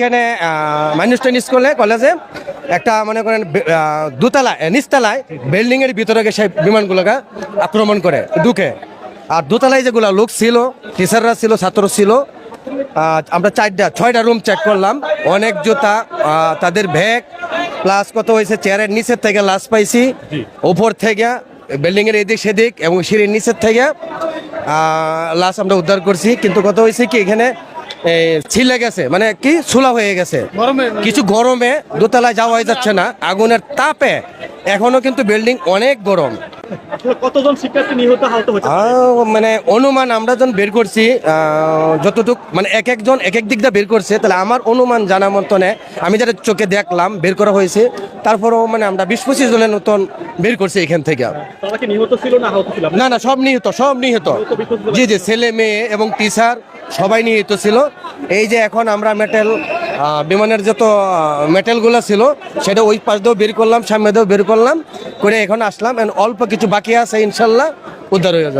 এখানে মাইনুস্টাইন স্কুলে কলেজে একটা মনে করেন দোতলায় নিচতলায় বিল্ডিং এর ভিতরে সেই বিমানগুলোকে আক্রমণ করে ঢুকে। আর দোতলায় যেগুলো লোক ছিল টিচাররা ছিল ছাত্র ছিল আমরা চারটা ছয়টা রুম চেক করলাম। অনেক জুতা তাদের ব্যাগ প্লাস কত হয়েছে চেয়ারের নিচের থেকে লাশ পাইছি। উপর থেকে বিল্ডিং এর এদিক সেদিক এবং সিঁড়ির নিচের থেকে লাশ আমরা উদ্ধার করছি। কিন্তু কত হয়েছে কি এখানে ছিলে গেছে মানে কি? সুলা হয়ে গেছে। কিছু গরমে দোতলায় যাওয়া যাচ্ছে না আগুনের তাপে এখনও কিন্তু বিল্ডিং অনেক গরম। কতজন শিক্ষার্থী নিহত আহত হয়েছে? মানে অনুমান আমরা যখন বের করছি যতটুক মানে এক একজন এক এক দিক দিয়ে বের করছে তাহলে আমার অনুমান জানা মতনে আমি যেটা চোখে দেখলাম বের করা হয়েছে তারপরেও মানে আমরা বিশ পঁচিশ জনের নতুন বের করছি এখান থেকে। নিহত না ছিল? না না সব নিহত সব নিহত। জি জি ছেলে মেয়ে এবং টিচার সবাই নিয়ে ছিল। এই যে এখন আমরা মেটেল বিমানের যত মেটেলগুলো ছিল, সেটা ওই পাশ দিয়েও বের করলাম, সামনে দিয়েও বের করলাম, করে এখন আসলাম অল্প কিছু বাকি আছে, ইনশাল্লাহ, উদ্ধার হয়ে যাবে।